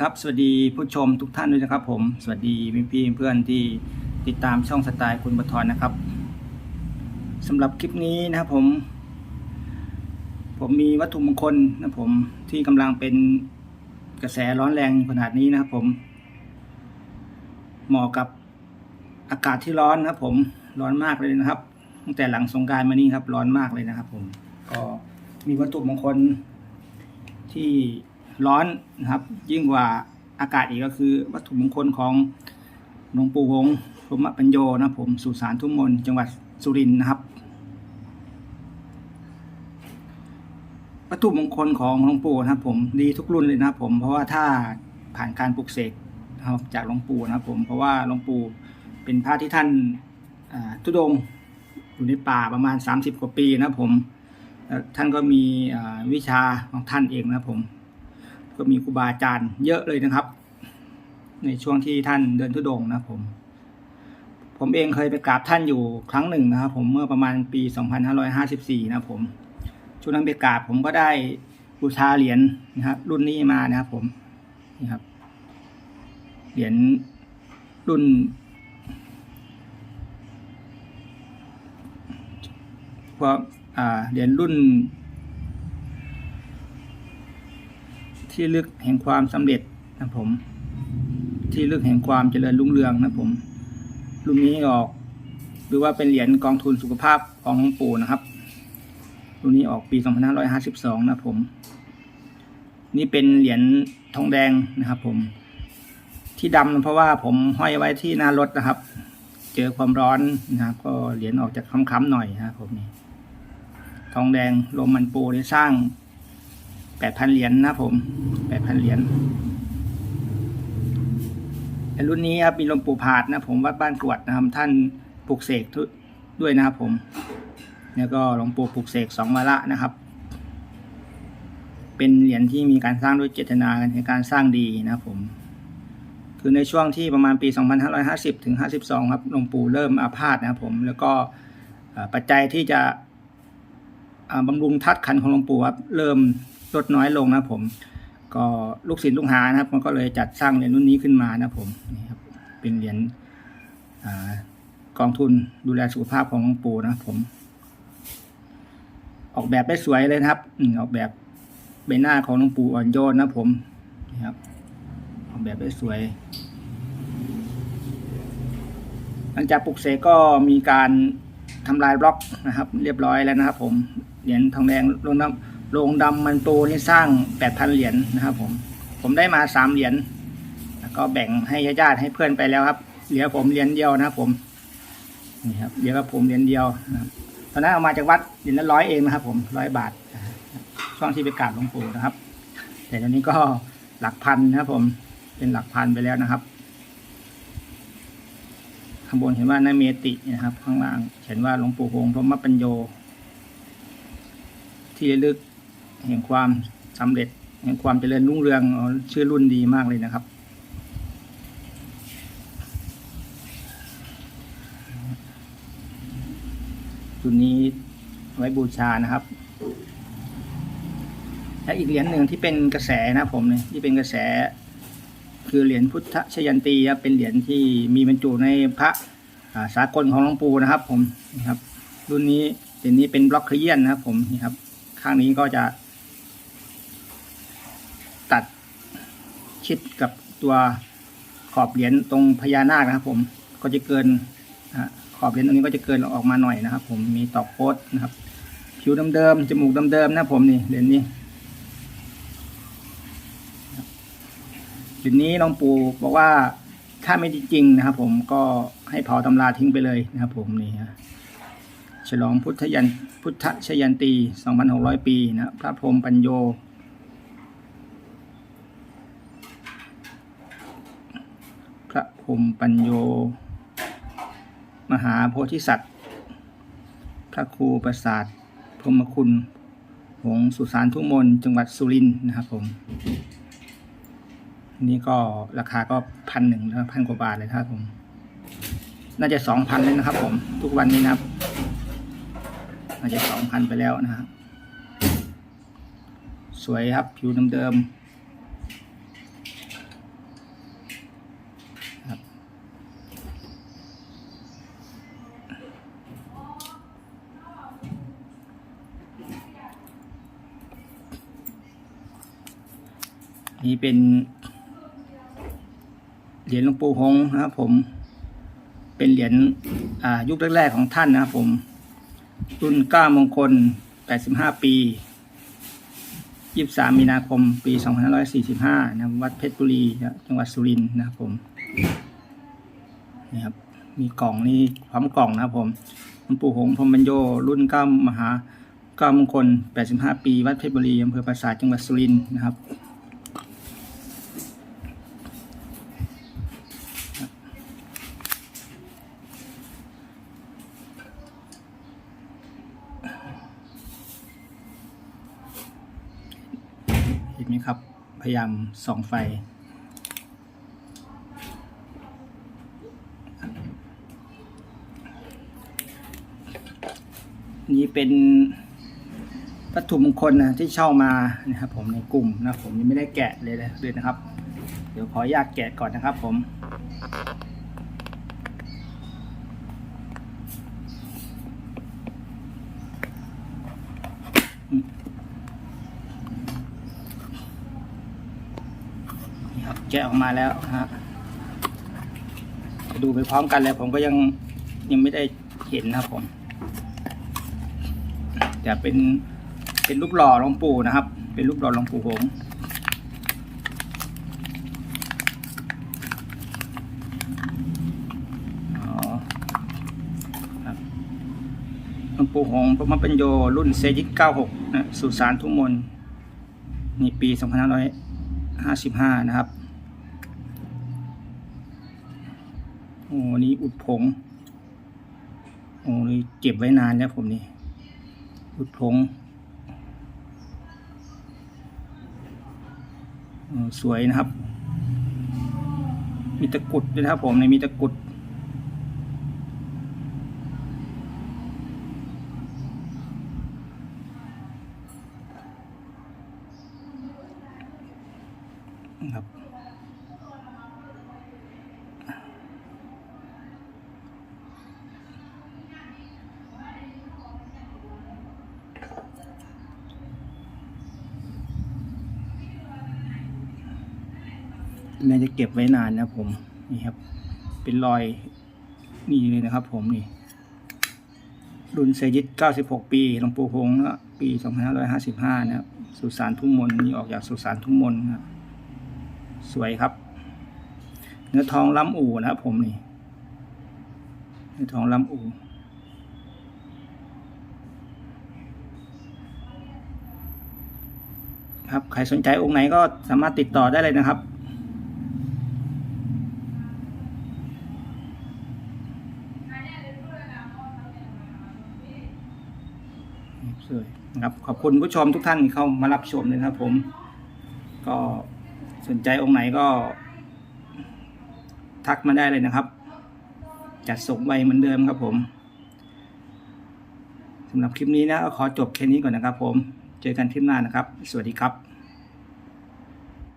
ครับ สวัสดีผู้ชมทุกท่านด้วยนะครับ ผม สวัสดีพี่พี่เพื่อนที่ติดตามช่องสไตล์คุณบัทรนะครับสำหรับคลิปนี้นะครับผม ผมมีวัตถุมงคลนะผมที่กำลังเป็นกระแสร้อนแรงขนาดนี้นะครับ ผม เหมาะกับอากาศที่ร้อนนะครับ ผมร้อนมากเลยนะครับตั้งแต่หลังสงการมานี่ครับ ร้อนมากเลยนะครับ ผม ก็มีวัตถุมงคลที่ ร้อนนะครับ ยิ่งกว่าอากาศอีกก็คือ วัตถุมงคลของหลวงปู่หงส์พรมปัญโยนะผมสุสานทุ่งมนจังหวัดสุรินทร์นะครับ วัตถุมงคลของหลวงปู่นะครับ ผมดีทุกรุ่นเลยนะครับผมเพราะว่าถ้าผ่านการปลุกเสกจากหลวงปู่นะครับ ผมเพราะว่าหลวงปู่เป็นพระที่ท่านทุดงอยู่ในป่าประมาณ 30 กว่าปีนะผมท่านก็มีวิชาของท่านเองนะผม ก็มีครูบาอาจารย์เยอะเลยนะครับ ในช่วงที่ท่านเดินทุดงนะผม ผมเองเคยไปกราบท่านอยู่ครั้งหนึ่งนะครับ ผมเมื่อประมาณปี 2554 นะครับผมช่วงนั้นไปกราบผมก็ได้บูชาเหรียญนะครับรุ่นนี้มานะครับผมนี่ครับเหรียญรุ่นพราะอ่าเหรียญรุ่น ที่ลึกแห่งความสำเร็จนะผม ที่ลึกแห่งความเจริญรุ่งเรืองนะผมรุ่นนี้ออกหรือว่าเป็นเหรียญกองทุนสุขภาพของหลวงปู่นะครับรุ่นนี้ออกปี2552นะผม นี่เป็นเหรียญทองแดงนะครับ ผม ที่ดำเพราะว่าผมห้อยไว้ที่หน้ารถนะครับ เจอความร้อนนะครับ ก็เหรียญออกจากค้ำๆหน่อยนะครับผมนี่ทองแดงลมมันปูได้สร้าง แปดพันเหรียญนะครับผมแปดพันเหรียญรุ่นนี้ครับมีหลวงปู่ผาดนะผมวัดบ้านกรวดนะครับท่านปลูกเสกด้วยนะครับผม แล้วก็หลวงปู่ปลูกเสกสองวาระนะครับ เป็นเหรียญที่มีการสร้างด้วยเจตนาในการสร้างดีนะครับผม คือในช่วงที่ประมาณปี 2550 ถึง 52 ครับหลวงปู่เริ่มอาพาธนะครับผม แล้วก็ปัจจัยที่จะบำรุงทัดขันของหลวงปู่ครับเริ่ม ลดน้อยลงนะผม ก็ลูกศิษย์ลูกหานะครับ มันก็เลยจัดสร้างเหรียญรุ่นนี้ขึ้นมานะผมนี่ครับเป็นเหรียญกองทุนดูแลสุขภาพของหลวงปู่นะผม ออกแบบได้สวยเลยนะครับอออกแบบใบหน้าของหลวงปู่อ่อนโยนนะผมนี่ครับออกแบบได้สวย หลังจากปลุกเสกก็มีการทำลายบล็อกนะครับ เรียบร้อยแล้วนะครับผมเหรียญทองแดงลงดำ โรงดำมันโตนี่สร้างแปดพันเหรียญนะครับ ผม ผมได้มาสามเหรียญแล้วก็แบ่งให้ญาติให้เพื่อนไปแล้วครับ เหลือผมเหรียญเดียวนะครับ ผมนี่ครับเหลือกับผมเหรียญเดียวนะครับตอนนั้นเอามาจากวัดเหรียญละร้อยเองนะครับ ผมร้อยบาทช่วงที่ไปกราบหลวงปู่นะครับ แต่ตอนนี้ก็หลักพันนะครับ ผมเป็นหลักพันไปแล้วนะครับข้างบนเห็นว่านาเมตินะครับ ข้างล่างเขียนว่าหลวงปู่หงส์พรมปัญโยที่ลึก แห่งความสำเร็จแห่งความเจริญรุ่งเรืองอชื่อรุ่นดีมากเลยนะครับรุ่นนี้ไว้บูชานะครับ และอีกเหรียญหนึ่งที่เป็นกระแสนะผมเนี่ยที่เป็นกระแส คือเหรียญพุทธชยันตีครับเป็นเหรียญที่มีบรรจุในพระาสากลของหลวงปู่นะครับ ผมนี่ครับ รุ่นนี้เหรียญนี้เป็นบล็อกเคเยียนนะครับ ผมนี่ครับ ข้างนี้ก็จะ ตัด ชิดกับตัวขอบเหรียญตรงพญานาคนะครับผมก็จะเกินขอบเหรียญตรงนี้ก็จะเกินออกมาหน่อยนะครับ ผมมีตอกโคดนะครับ ผิวเดิมๆจมูกเดิมๆนะผมนี่เหรียญนี้จุดนี้หลวงปู่บอกว่าถ้าไม่จริงนะครับ ผมก็ให้เผาตำราทิ้งไปเลยนะครับ ผมนี่ฮะฉลองพุทธยันพุทธชยันตี 2,600 ปีนะพระพรหมปัญโย พระพรหมปัญโย มหาโพธิสัตว์ พระครูประสาทพรมคุณหงส์สุสานทุกมนจังหวัดสุรินทร์นะครับผม นี่ก็ราคาก็พันหนึ่งนะพันกว่าบาทเลยครับผม น่าจะสองพันเลยนะครับผม ทุกวันนี้นะครับ น่าจะสองพันไปแล้วนะครับ สวยครับผิวเดิม นี่เป็นเหรียญหลวงปู่หงนะครับผม เป็นเหรียญยุคแรกๆของท่านนะครับผม รุ่นเก้ามงคล 85 ปี 23 มีนาคม ปี 2545นะครับวัดเพชรบุรี จังหวัดสุรินทร์นะครับผมนี่ครับ มีกล่องนี่พร้อมกล่องนะครับผมหลวงปู่หงพรมบรรโย รุ่นเก้ามหาเก้ามงคล 85 ปี วัดเพชรบุรีอำเภอปราสาทจังหวัดสุรินทร์นะครับ นไหมครับ พยายามส่องไฟ นี่เป็นวัตถุมงคลนะที่เช่ามานะครับ ผมในกลุ่มนะผมยังไม่ได้แกะเลยเลยนะครับ เดี๋ยวขออนุญาตแกะก่อนนะครับผม นี่ครับแกะออกมาแล้วฮะดูไปพร้อมกันเลยผมก็ยังยังไม่ได้เห็นนะครับผมแต่เป็นเป็นรูปหล่อหลวงปู่นะครับ เป็นรูปหล่อหลวงปู่หงส์อ๋อหลวงปู่หงส์พระมปัญโยรุ่นเซยิก96นะสุสานทุกมนนี่ปี 2555 นะครับ โอ้นี่อุดผงโอ้นี่เก็บไว้นานแล้วผมนี่ อุดผงสวยนะครับ มีตะกรุดด้วยนะครับผมในมีตะกรุดครับ น่าจะเก็บไว้นานนะผมนี่ครับ เป็นรอยนี่เลยนะครับผมนี่ รุ่นเซยิต96 ปีหลวงปู่หงส์นะปี 2555 นะครับ สุสานทุ่มมนนี่ออกจากสุสานทุ่มมนนะครับสวยครับ เนื้อทองล้ำอู่นะครับผมนี่ เนื้อทองล้ำอู่ครับ ใครสนใจองค์ไหนก็สามารถติดต่อได้เลยนะครับ สวย นะครับขอบคุณผู้ชมทุกท่านที่เข้ามารับชมเลยครับ ผม ก็สนใจองค์ไหนก็ ทักมาได้เลยนะครับ จัดส่งไวเหมือนเดิมครับผมสำหรับคลิปนี้นะขอจบแค่นี้ก่อนนะครับ ผม เจอกันคลิปหน้านะครับ สวัสดีครับ